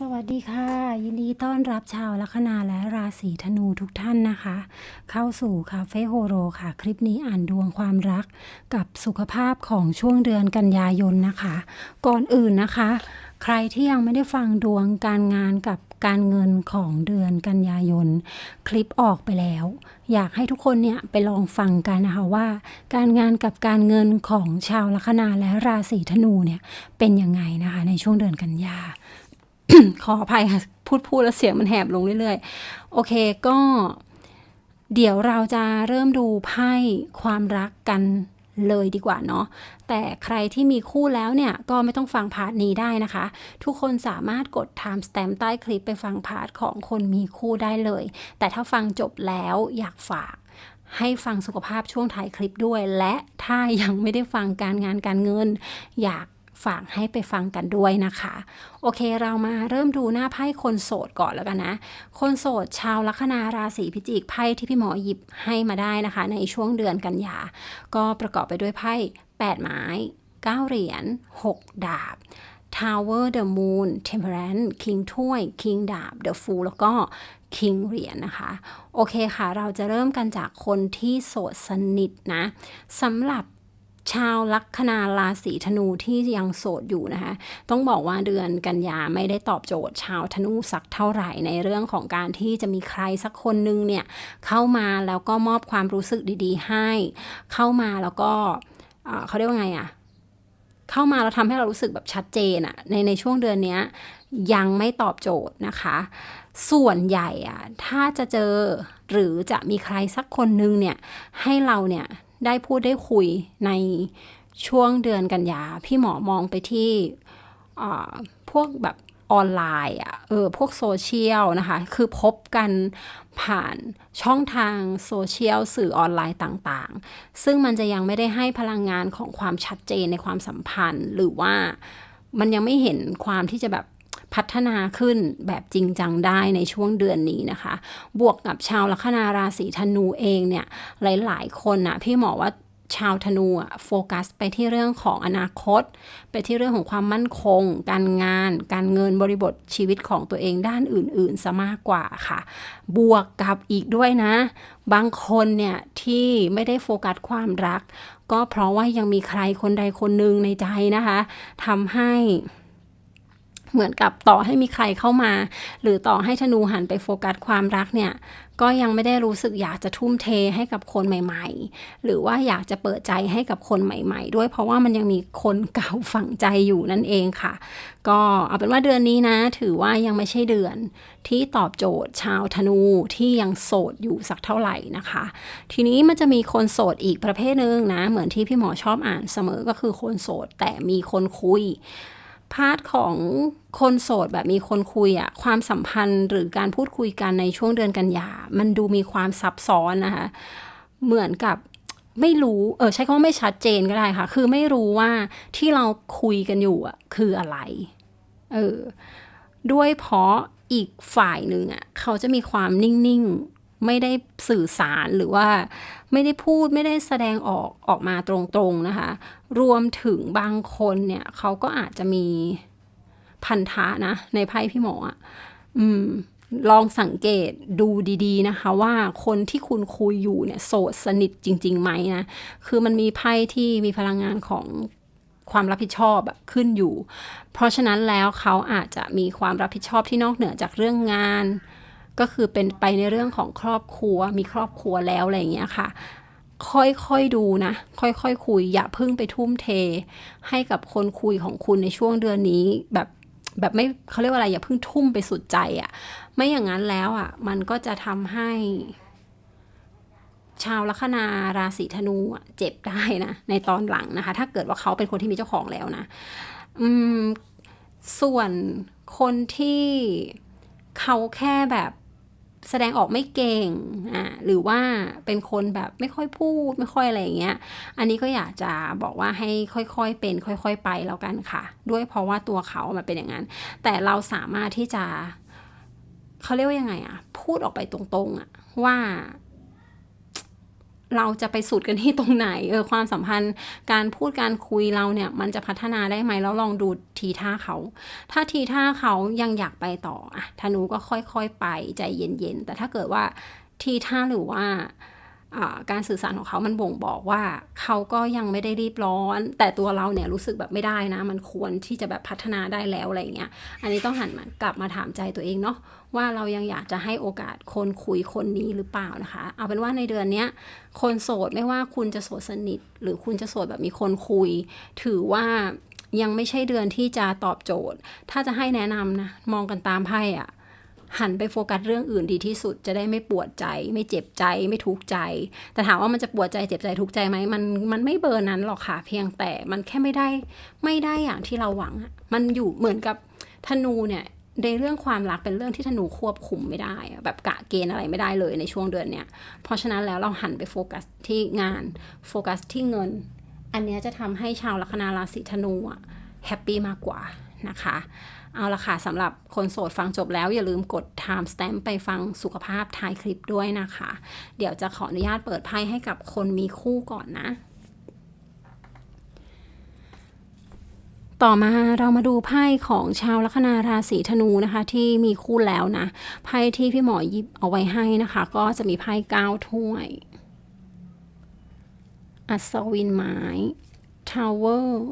สวัสดีค่ะ ยินดีต้อนรับชาวลัคนาและราศีธนูทุกท่านนะคะ เข้าสู่คาเฟ่โฮโรค่ะ คลิปนี้อ่านดวงความรักกับสุขภาพของช่วงเดือนกันยายนนะคะ ก่อนอื่นนะคะ ใครที่ยังไม่ได้ฟังดวงการงานกับการเงินของเดือนกันยายน คลิปออกไปแล้ว อยากให้ทุกคนเนี่ยไปลองฟังกันนะคะว่า การงานกับการเงินของชาวลัคนาและราศีธนูเนี่ยเป็นยังไงนะคะในช่วงเดือนกันยาขออภัยค่ะพูดพูดแล้วเสียงมันแหบลงเรื่อยๆ โอเคก็ เดี๋ยวเราจะเริ่มดูไพ่ความรักกัน เลยดีกว่าเนาะแต่ใครที่มีคู่แล้วเนี่ย ก็ไม่ต้องฟังพาร์ทนี้ได้นะคะ ทุกคนสามารถกด time stamp ใต้คลิปไปฟังพาร์ทของคนมีคู่ได้เลย แต่ถ้าฟังจบแล้วอยากฝากให้ฟังสุขภาพช่วงท้ายคลิปด้วย และถ้ายังไม่ได้ฟังการงานการเงิน อยาก ฝากให้ไปฟังกันด้วยนะคะ โอเคเรามาเริ่มดูหน้าไพ่คนโสดก่อนแล้วกันนะ คนโสดชาวลัคนาราศีพิจิกไพ่ที่พี่หมอหยิบให้มาได้นะคะ ในช่วงเดือนกันยา ก็ประกอบไปด้วยไพ่8ไม้ 9 เหรียญ 6 ดาบ Tower the Moon Temperance King ถ้วย King ดาบ The Fool แล้วก็ King เหรียญนะคะ โอเคค่ะ เราจะเริ่มกันจากคนที่โสดสนิทนะสำหรับ ชาวลัคนาราศีธนูที่ยังโสดอยู่นะคะ ต้องบอกว่าเดือนกันยาไม่ได้ตอบโจทย์ ชาวธนูสักเท่าไหร่ในเรื่องของการที่จะมีใครสักคนนึงเนี่ยเข้ามาแล้วก็มอบความรู้สึกดีๆ ให้ เข้ามาแล้วก็เขาเรียกว่าไงอะเข้ามาแล้วทำให้เรารู้สึกแบบชัดเจนอะในในช่วงเดือนนี้ยยังไม่ตอบโจทย์นะคะ ส่วนใหญ่อะถ้าจะเจอหรือจะมีใครสักคนนึงเนี่ยให้เราเนี่ย ได้พูดได้คุยในช่วงเดือนกันยา พี่หมอมองไปที่พวกแบบออนไลน์อะเออพวกโซเชียลนะคะ คือพบกันผ่านช่องทางโซเชียลสื่อออนไลน์ต่างๆ ซึ่งมันจะยังไม่ได้ให้พลังงานของความชัดเจนในความสัมพันธ์ หรือว่ามันยังไม่เห็นความที่จะแบบ พัฒนาขึ้นแบบจริงจังได้ในช่วงเดือนนี้นะคะ บวกกับชาวลัคนาราศีธนูเองเนี่ยหลาย ๆ คนนะพี่หมอว่าชาวธนูอะโฟกัสไปที่เรื่องของอนาคต ไปที่เรื่องของความมั่นคง การงาน การเงินบริบทชีวิตของตัวเองด้านอื่นๆซะมากกว่าค่ะ บวกกับอีกด้วยนะ บางคนเนี่ยที่ไม่ได้โฟกัสความรัก ก็เพราะว่ายังมีใครคนใดคนหนึ่งในใจนะคะทำให้ เหมือนกับต่อให้มีใครเข้ามา หรือต่อให้ธนูหันไปโฟกัสความรักเนี่ย ก็ยังไม่ได้รู้สึกอยากจะทุ่มเทให้กับคนใหม่ ๆ หรือว่าอยากจะเปิดใจให้กับคนใหม่ ๆ ด้วยเพราะว่ามันยังมีคนเก่าฝังใจอยู่นั่นเองค่ะ ก็เอาเป็นว่าเดือนนี้นะ ถือว่ายังไม่ใช่เดือน ที่ตอบโจทย์ชาวธนูที่ยังโสดอยู่สักเท่าไหร่นะคะ ทีนี้มันจะมีคนโสดอีกประเภทหนึ่งนะ เหมือนที่พี่หมอชอบอ่านเสมอก็คือคนโสดแต่มีคนคุย พาร์ทของคนโสดแบบมีคนคุยอะความสัมพันธ์หรือการพูดคุยกันในช่วงเดือนกันยา มันดูมีความซับซ้อนนะคะ เหมือนกับไม่รู้เออใช้คำว่าไม่ชัดเจนก็ได้ค่ะ คือไม่รู้ว่าที่เราคุยกันอยู่อะคืออะไรเออด้วยเพราะอีกฝ่ายหนึ่งอะเขาจะมีความนิ่งๆ ไม่ได้สื่อสารหรือว่าไม่ได้พูดไม่ได้แสดงออกออกมาตรงๆนะคะ รวมถึงบางคนเนี่ยเขาก็อาจจะมีพันธะนะ ในไพ่พี่หมออะอืมลองสังเกตดูดีๆนะคะ ว่าคนที่คุณคุยอยู่เนี่ยโสดสนิทจริงๆไหมนะ คือมันมีไพ่ที่มีพลังงานของความรับผิดชอบขึ้นอยู่ เพราะฉะนั้นแล้วเขาอาจจะมีความรับผิดชอบที่นอกเหนือจากเรื่องงาน ก็คือเป็นไปในเรื่องของครอบครัว มีครอบครัวแล้วอะไรอย่างเงี้ยค่ะ ค่อยๆดูนะ ค่อยๆคคุย อย่าเพิ่งไปทุ่มเท ให้กับคนคุยของคุณในช่วงเดือนนี้ แบบแบบไม่เขาเรียกว่าอะไรอย่าเพิ่งทุ่มไปสุดใจอะ่ะ ไม่อย่างนั้นแล้วอะ่ะ มันก็จะทำให้ ชาวลัคนาราศีธนูเจ็บได้นะในตอนหลังนะคะ ถ้าเกิดว่าเขาเป็นคนที่มีเจ้าของแล้วนะ อืม ส่วนคนที่เขาแค่แบบ แสดงออกไม่เก่งอ่าหรือว่าเป็นคนแบบไม่ค่อยพูดไม่ค่อยอะไรอย่างเงี้ย อันนี้ก็อยากจะบอกว่าให้ค่อยๆเป็น ค่อย ๆ ไปแล้วกันค่ะ ด้วยเพราะว่าตัวเขามันเป็นอย่างนั้น แต่เราสามารถที่จะเขาเรียกว่ายังไงอะพูพูดออกไปตรงๆอะว่า เราจะไปสุดกันที่ตรงไหนเออความสัมพันธ์ การพูดการคุยเราเนี่ย มันจะพัฒนาได้ไหมแล้วลองดูทีท่าเขา ถ้าทีท่าเขายังอยากไปต่ออะธนูก็ค่อยๆไปใจเย็นๆ แต่ถ้าเกิดว่าทีท่าหรือว่า การสื่อสารของเขามันบ่งบอกว่าเขาก็ยังไม่ได้รีบร้อน แต่ตัวเราเนี่ยรู้สึกแบบไม่ได้นะ มันควรที่จะแบบพัฒนาได้แล้วอะไรเงี้ย อันนี้ต้องหันมากลับมาถามใจตัวเองเนาะว่าเรายังอยากจะให้โอกาสคนคุยคนนี้หรือเปล่านะคะ เอาเป็นว่าในเดือนนี้คนโสดไม่ว่าคุณจะโสดสนิท หรือคุณจะโสดแบบมีคนคุย ถือว่ายังไม่ใช่เดือนที่จะตอบโจทย์ ถ้าจะให้แนะนำนะมองกันตามไพ่อะ หันไปโฟกัสเรื่องอื่นดีที่สุดจะได้ไม่ปวดใจ ไม่เจ็บใจไม่ทุกข์ใจ แต่ถามว่ามันจะปวดใจเจ็บใจทุกข์ใจไหมมันมันไม่เบอร์นั้นหรอกค่ะเพียงแต่มันแค่ไม่ได้ไม่ได้อย่างที่เราหวังมันอยู่เหมือนกับธนูเนี่ยในเรื่องความรักเป็นเรื่องที่ธนูควบคุมไม่ได้ แบบกะเกณฑ์อะไรไม่ได้เลยในช่วงเดือนเนี้ยเพราะฉะนั้นแล้วเราหันไปโฟกัสที่งานโฟกัสที่เงิน อันนี้จะทำให้ชาวลัคนาราศีธนูอะแฮปปี้มากกว่านะคะ เอาละค่ะสำหรับคนโสดฟังจบแล้วอย่าลืมกด time stamp ไปฟังสุขภาพท้ายคลิปด้วยนะคะ เดี๋ยวจะขออนุญาตเปิดไพ่ให้กับคนมีคู่ก่อนนะ ต่อมาเรามาดูไพ่ของชาวลัคนาราศีธนูนะคะ ที่มีคู่แล้วนะไพ่ที่พี่หมอยิบเอาไว้ให้นะคะ ก็จะมีไพ่เก้าถ้วย อัศวินไม้ทาวเวอร์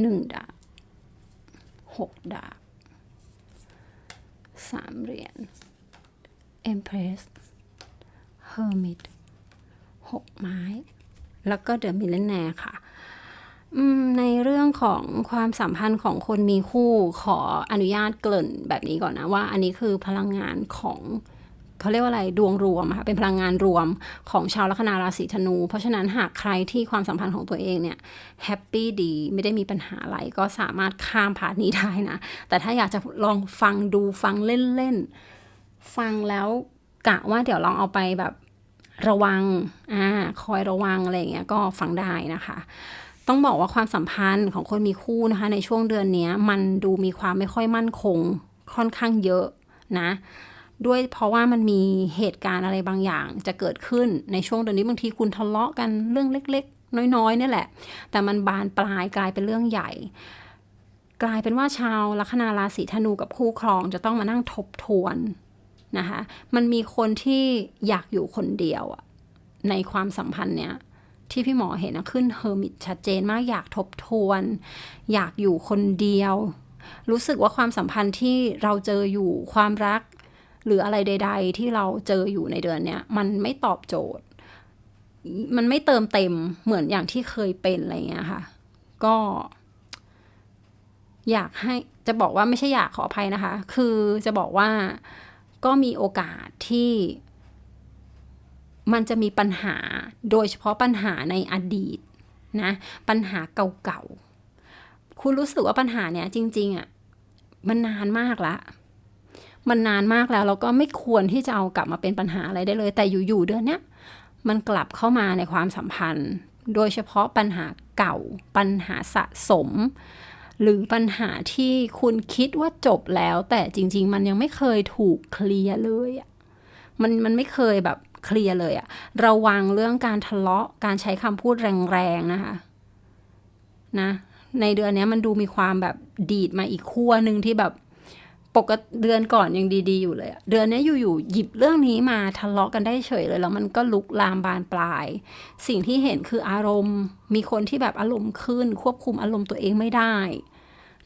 หนึ่งดาบ หกดาบสามเหรียญ Empress Hermit หกไม้ แล้วก็เดอะมิลเลนแนร์ค่ะในเรื่องของความสัมพันธ์ของคนมีคู่ขออนุญาตเกริ่นแบบนี้ก่อนนะว่า อันนี้คือพลังงานของ เขาเรียกว่าอะไรดวงรวมค่ะเป็นพลังงานรวมของชาวลัคนาราศีธนู เพราะฉะนั้นหากใครที่ความสัมพันธ์ของตัวเองเนี่ยแฮปปี้ดีไม่ได้มีปัญหาอะไรก็สามารถข้ามผ่านนี้ได้นะ แต่ถ้าอยากจะลองฟังดูฟังเล่นๆ ฟังแล้วกะว่าเดี๋ยวลองเอาไปแบบระวังอ่าคอยระวังอะไรเงี้ยก็ฟังได้นะคะต้องบอกว่าความสัมพันธ์ของคนมีคู่นะคะ ในช่วงเดือนนี้มันดูมีความไม่ค่อยมั่นคงค่อนข้างเยอะนะ ด้วยเพราะว่ามันมีเหตุการณ์อะไรบางอย่างจะเกิดขึ้นในช่วงเดือนนี้บางทีคุณทะเลาะกันเรื่องเล็ก ๆ น้อยๆนี่แหละ แต่มันบานปลายกลายเป็นเรื่องใหญ่ กลายเป็นว่าชาวลัคนาราศีธนูกับคู่ครองจะต้องมานั่งทบทวนนะคะมันมีคนที่อยากอยู่คนเดียวในความสัมพันธ์เนี้ยที่พี่หมอเห็นนะขึ้นเฮอร์มิตชัดเจนมากอยากทบทวน อยากอยู่คนเดียว รู้สึกว่าความสัมพันธ์ที่เราเจออยู่ความรัก หรืออะไรใด ๆ ที่เราเจออยู่ในเดือนเนี้ยมันไม่ตอบโจทย์ มันไม่เติมเต็มเหมือนอย่างที่เคยเป็นอะไรเงี้ยค่ะ ก็ อยากให้จะบอกว่าไม่ใช่อยากขออภัยนะคะ คือจะบอกว่าก็มีโอกาสที่มันจะมีปัญหาโดยเฉพาะปัญหาในอดีตนะปัญหาเก่าๆ คุณรู้สึกว่าปัญหาเนี้ยจริง ๆอะ่ะมันนานมากละ มันนานมากแล้วเราก็ไม่ควรที่จะเอากลับมาเป็นปัญหาอะไรได้เลย แต่อยู่ๆเดือนเนี้ยมันกลับเข้ามาในความสัมพันธ์ โดยเฉพาะปัญหาเก่า ปัญหาสะสม หรือปัญหาที่คุณคิดว่าจบแล้ว แต่จริง ๆ มันยังไม่เคยถูกเคลียร์เลยอะมันมันไม่เคยแบบเคลียร์เลยอะระวังเรื่องการทะเลาะการใช้คำพูดแรงๆนะคะนะในเดือนนี้มันดูมีความแบบดีดมาอีกขั้วหนึ่งที่แบบ ปกติเดือนก่อนยังดีๆอยู่เลยเดือนนี้อยู่ๆหยิบเรื่องนี้มาทะเลาะกันได้เฉยเลย แล้วมันก็ลุกลามบานปลาย สิ่งที่เห็นคืออารมณ์ มีคนที่แบบอารมณ์ขึ้น ควบคุมอารมณ์ตัวเองไม่ได้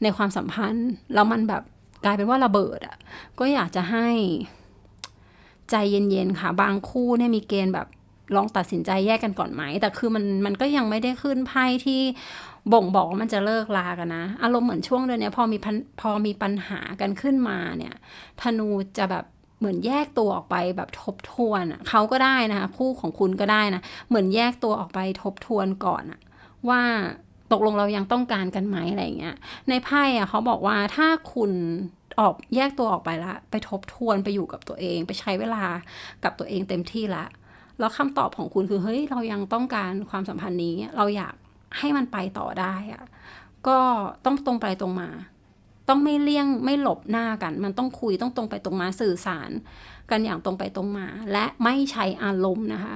ในความสัมพันธ์แล้วมันแบบกลายเป็นว่าระเบิดอะ่ะก็อยากจะให้ใจเย็นๆค่ะ บางคู่เนี่ยมีเกณฑ์แบบ ลองตัดสินใจแยกกันก่อนไหม แต่คือมันมันก็ยังไม่ได้ขึ้นไพ่ที่บ่งบอกว่ามันจะเลิกลากันนะ อารมณ์เหมือนช่วงเดือนนี้พอมีพอมีปัญหากันขึ้นมาเนี่ยธนูจะแบบเหมือนแยกตัวออกไปแบบทบทวนเขาก็ได้นะคะคู่ของคุณก็ได้นะเหมือนแยกตัวออกไปทบทวนก่อนอะว่าตกลงเรายังต้องการกันไหมอะไรเงี้ย ในไพ่อะเขาบอกว่าถ้าคุณออกแยกตัวออกไปละ ไปทบทวนไปอยู่กับตัวเอง ไปใช้เวลากับตัวเองเต็มที่ละ แล้วคำตอบของคุณคือเฮ้ยเรายังต้องการความสัมพันธ์นี้ เราอยากให้มันไปต่อได้อะก็ต้องตรงไปตรงมา ต้องไม่เลี่ยงไม่หลบหน้ากัน มันต้องคุยต้องตรงไปตรงมาสื่อสาร กันอย่างตรงไปตรงมา และไม่ใช้อารมณ์นะคะ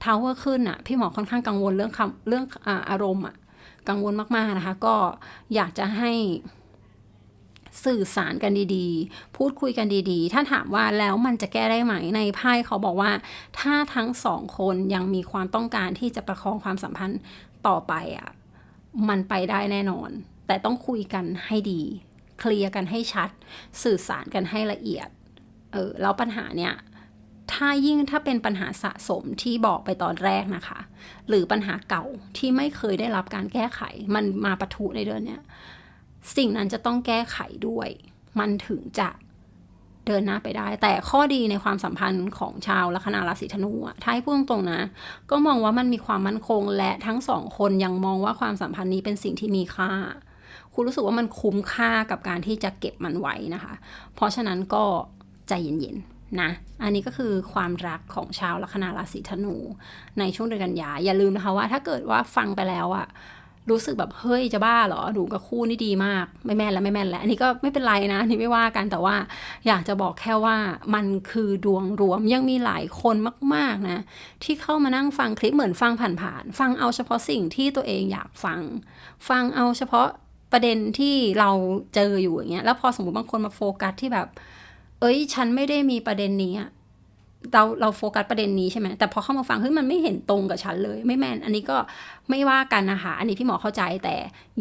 เทาวเวอร์ขึ้นอะพี่หมอค่อนข้างกังวลเรื่องคำเรื่องอารมณ์อะกังวลมากๆนะคะ ก็อยากจะให้ สื่อสารกันดีๆ พูดคุยกันดีๆ ถ้าถามว่าแล้วมันจะแก้ได้ไหมในไพ่เขาบอกว่า ถ้าทั้งสองคนยังมีความต้องการที่จะประคองความสัมพันธ์ต่อไปอะมันไปได้แน่นอน แต่ต้องคุยกันให้ดี เคลียร์กันให้ชัด สื่อสารกันให้ละเอียดเออแล้วปัญหาเนี่ยถ้ายิ่งถ้าเป็นปัญหาสะสมที่บอกไปตอนแรกนะคะ หรือปัญหาเก่าที่ไม่เคยได้รับการแก้ไข มันมาปะทุในเดือนเนี้ย สิ่งนั้นจะต้องแก้ไขด้วย มันถึงจะเดินหน้าไปได้ แต่ข้อดีในความสัมพันธ์ของชาวลัคนาราศีธนูอะถ้าให้พูดตรงๆนะ ก็มองว่ามันมีความมั่นคงและทั้งสองคนยังมองว่าความสัมพันธ์นี้เป็นสิ่งที่มีค่า คุณรู้สึกว่ามันคุ้มค่ากับการที่จะเก็บมันไว้นะคะ เพราะฉะนั้นก็ใจเย็นๆนะ อันนี้ก็คือความรักของชาวลัคนาราศีธนู ในช่วงเดือนกันยาอย่าลืมนะคะว่าถ้าเกิดว่าฟังไปแล้วอะ รู้สึกแบบเฮ้ยจะบ้าเหรอหนูกับคู่นี่ดีมาก ไม่แม่นแล้วไม่แม่นแล้ว อันนี้ก็ไม่เป็นไรนะนนี่ไม่ว่ากันแต่ว่าอยากจะบอกแค่ว่ามันคือดวงรวมยังมีหลายคนมากๆนะ ที่เข้ามานั่งฟังคลิปเหมือนฟังผ่านๆฟังเอาเฉพาะสิ่งที่ตัวเองอยากฟัง ฟังเอาเฉพาะประเด็นที่เราเจออยู่อย่างเงี้ยแล้วพอสมมติบางคนมาโฟกัสที่แบบ เอ้ย ฉันไม่ได้มีประเด็นนี้ เราเราโฟกัสประเด็นนี้ใช่ไหมแต่พอเข้ามาฟังเฮ้ยมันไม่เห็นตรงกับฉันเลย ไม่แม่น อันนี้ก็ไม่ว่ากันนะคะอันนี้พี่หมอเข้าใจแต่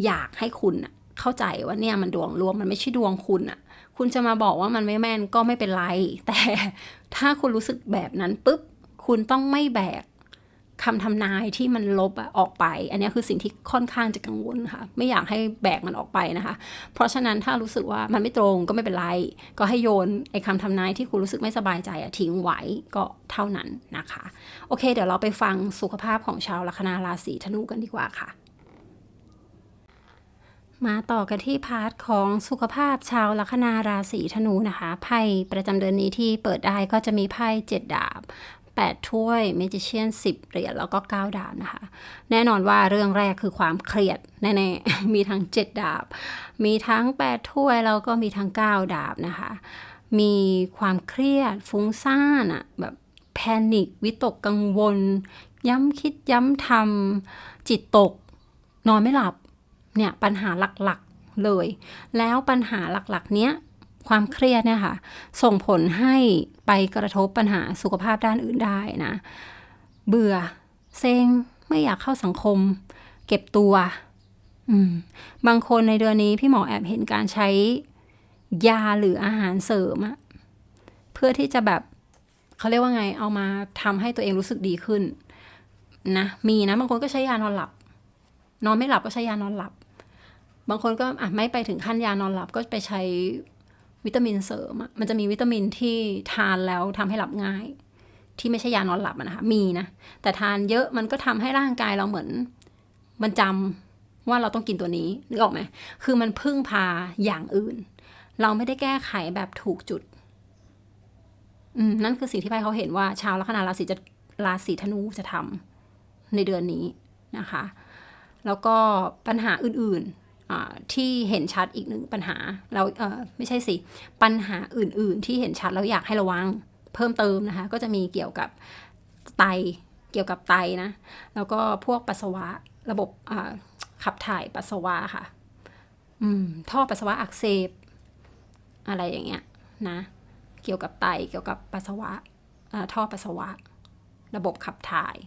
อยากให้คุณเข้าใจว่าเนี่ยมันดวงรวมมันไม่ใช่ดวงคุณอะคุณจะมาบอกว่ามันไม่แม่นก็ไม่เป็นไร แต่ถ้าคุณรู้สึกแบบนั้นปุ๊บคุณต้องไม่แบก คำทำนายที่มันลบอะออกไป อันนี้คือสิ่งที่ค่อนข้างจะกังวลค่ะ ไม่อยากให้แบกมันออกไปนะคะ เพราะฉะนั้นถ้ารู้สึกว่ามันไม่ตรงก็ไม่เป็นไร ก็ให้โยนไอ้คำทำนายที่คุณรู้สึกไม่สบายใจอะทิ้งไว้ก็เท่านั้นนะคะ โอเค เดี๋ยวเราไปฟังสุขภาพของชาวลัคนาราศีธนูกันดีกว่าค่ะมาต่อกันที่พาร์ทของสุขภาพชาวลัคนาราศีธนูนะคะ ไพ่ประจำเดือนนี้ที่เปิดได้ก็จะมีไพ่เจ็ดดาบ 8 ถ้วยเมจิเชียน10 เหรียญแล้วก็ 9 ดาบนะคะ แน่นอนว่าเรื่องแรกคือความเครียด แน่ๆ มีทั้ง 7 ดาบ มีทั้ง 8 ถ้วย แล้วก็มีทั้ง 9 ดาบนะคะ มีความเครียดฟุ้งซ่านอะแบบแพนิควิตกกังวล ย้ำคิดย้ำทำจิตตก นอนไม่หลับเนี่ยปัญหาหลักๆเลย แล้วปัญหาหลักๆ เนี้ย ความเครียดเนี่ยค่ะ ส่งผลให้ไปกระทบปัญหาสุขภาพด้านอื่นได้นะ เบื่อ เซ็ง ไม่อยากเข้าสังคม เก็บตัวอืมบางคนในเดือนนี้พี่หมอแอบเห็นการใช้ยาหรืออาหารเสริมอะเพื่อที่จะแบบเขาเรียกว่าไง เอามาทำให้ตัวเองรู้สึกดีขึ้นนะ มีนะ บางคนก็ใช้ยานอนหลับ นอนไม่หลับก็ใช้ยานอนหลับบางคนก็อะไม่ไปถึงขั้นยานอนหลับก็ไปใช้ วิตามินเสริมมันจะมีวิตามินที่ทานแล้วทำให้หลับง่าย ที่ไม่ใช่ยานอนหลับนะคะมีนะ แต่ทานเยอะมันก็ทำให้ร่างกายเราเหมือน มันจำว่าเราต้องกินตัวนี้นึกออกไหมคือมันพึ่งพาอย่างอื่น เราไม่ได้แก้ไขแบบถูกจุดอืมนั่นคือสิ่งที่ไพ่เขาเห็นว่า ชาวลัคนาราศีจะราศีธนูจะทำในเดือนนี้นะคะ แล้วก็ปัญหาอื่นๆ ที่เห็นชัดอีกหนึ่งปัญหาเราเไม่ใช่สิ ปัญหาอื่น ๆ ที่เห็นชัดแล้วอยากให้ระวังเพิ่มเติมนะคะ ก็จะมีเกี่ยวกับไตเกี่ยวกับไตนะ แล้วก็พวกปัสสาวะระบบขับถ่ายปัสสาวะค่ะท่อปัสสาวะอักเสบอะไรอย่างเงี้ยนะ เกี่ยวกับไตเกี่ยวกับปัสสาวะท่อปัสสาวะ ระบบขับถ่าย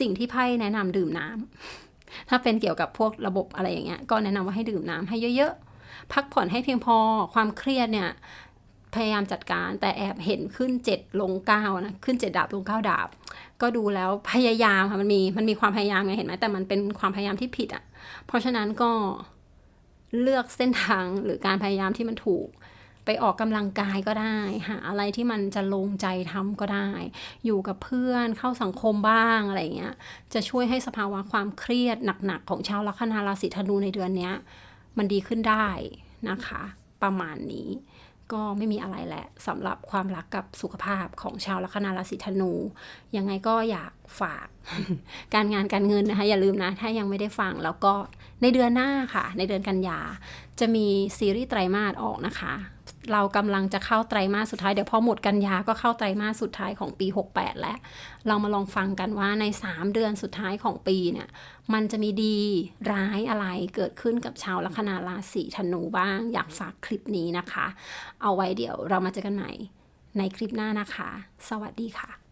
สิ่งที่ไพ่แนะนำดื่มน้ำ ถ้าเป็นเกี่ยวกับพวกระบบอะไรอย่างเงี้ย ก็แนะนำว่าให้ดื่มน้ำให้เยอะๆ พักผ่อนให้เพียงพอ ความเครียดเนี่ย พยายามจัดการ แต่แอบเห็นขึ้นเจ็ดลงเก้านะ ขึ้นเจ็ดดาบลงเก้าดาบ ก็ดูแล้วพยายามค่ะมันมี มันมีความพยายามไงเห็นไหมแต่มันเป็นความพยายามที่ผิดอะ่ะ เพราะฉะนั้นก็เลือกเส้นทางหรือการพยายามที่มันถูก ไปออกกำลังกายก็ได้ หาอะไรที่มันจะลงใจทำก็ได้ อยู่กับเพื่อนเข้าสังคมบ้างอะไรเงี้ยจะช่วยให้สภาวะความเครียดหนักๆของชาวลัคนาราศีธนูในเดือนนี้มันดีขึ้นได้นะคะ ประมาณนี้ก็ไม่มีอะไรแหละสำหรับความรักกับสุขภาพของชาวลัคนาราศีธนู ยังไงก็อยากฝาก การงานการเงินนะคะ อย่าลืมนะ ถ้ายังไม่ได้ฟังแล้วก็ ในเดือนหน้าค่ะ ในเดือนกันยาจะมีซีรีส์ไตรมาสออกนะคะ เรากำลังจะเข้าไตรมาสสุดท้าย เดี๋ยวพอหมดกันยาก็เข้าไตรมาสสุดท้ายของปี 68 แล้ว เรามาลองฟังกันว่าใน 3 เดือนสุดท้ายของปีเนี่ยมันจะมีดีร้ายอะไรเกิดขึ้นกับชาวลัคนาราศีธนูบ้าง อยากฝากคลิปนี้นะคะ เอาไว้เดี๋ยวเรามาเจอกันใหม่ในคลิปหน้านะคะ สวัสดีค่ะ